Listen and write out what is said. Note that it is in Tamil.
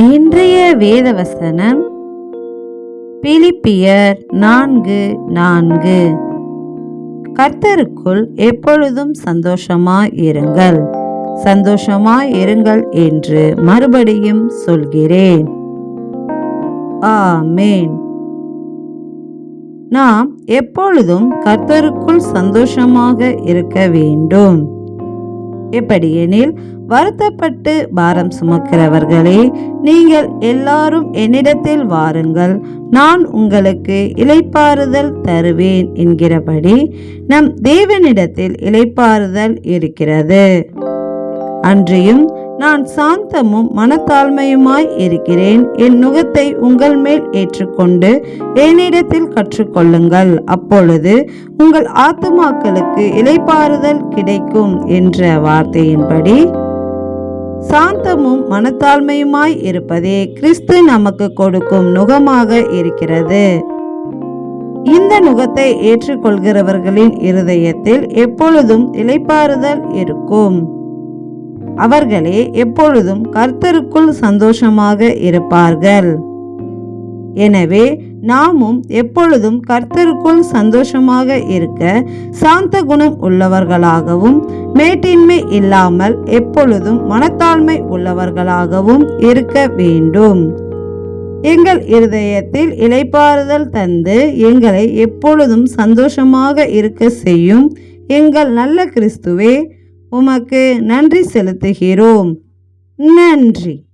இன்றைய வேதவசனம் பிலிப்பியர் நான்கு நான்கு. கர்த்தருக்குள் எப்பொழுதும் சந்தோஷமாய் இருங்கள். சந்தோஷமாய் இருங்கள் என்று மறுபடியும் சொல்கிறேன். ஆமேன். நாம் எப்பொழுதும் கர்த்தருக்குள் சந்தோஷமாக இருக்க வேண்டும். எப்படியெனில் வருத்தப்பட்டு பாரம் சுமக்கிறவர்களே நீங்கள் எல்லாரும் என்னிடத்தில் வாருங்கள். நான் உங்களுக்கு இலைப்பாறுதல் தருவேன் என்கிறபடி நம் தேவனிடத்தில் இலைப்பாறுதல் இருக்கிறது. அன்றியும் நான் சாந்தமும் மனத்தாழ்மையுமாய் இருக்கிறேன். என் நுகத்தை உங்கள் மேல் ஏற்றுக்கொண்டு என்னிடத்தில் கற்றுக்கொள்ளுங்கள். அப்பொழுது உங்கள் ஆத்துமாக்களுக்கு இலைப்பாறுதல் கிடைக்கும் என்ற வார்த்தையின்படி சாந்தமும் மனத்தாழ்மையுமாய் இருப்பதே கிறிஸ்து நமக்கு கொடுக்கும் நுகமாக இருக்கிறது. இந்த நுகத்தை ஏற்றுக்கொள்கிறவர்களின் இருதயத்தில் எப்பொழுதும் இலைப்பாறுதல் இருக்கும். அவர்களே எப்பொழுதும் கர்த்தருக்குள் சந்தோஷமாக இருப்பார்கள். எனவே நாமும் எப்பொழுதும் கர்த்தருக்குள் சந்தோஷமாக இருக்க சாந்த குணம் உள்ளவர்களாகவும் மேட்டின்மை இல்லாமல் எப்பொழுதும் மனத்தாழ்மை உள்ளவர்களாகவும் இருக்க வேண்டும். எங்கள் இருதயத்தில் இலைப்பாறுதல் தந்து எங்களை எப்பொழுதும் சந்தோஷமாக இருக்க செய்யும் எங்கள் நல்ல கிறிஸ்துவே உமக்கு நன்றி செலுத்துகிறோம். நன்றி.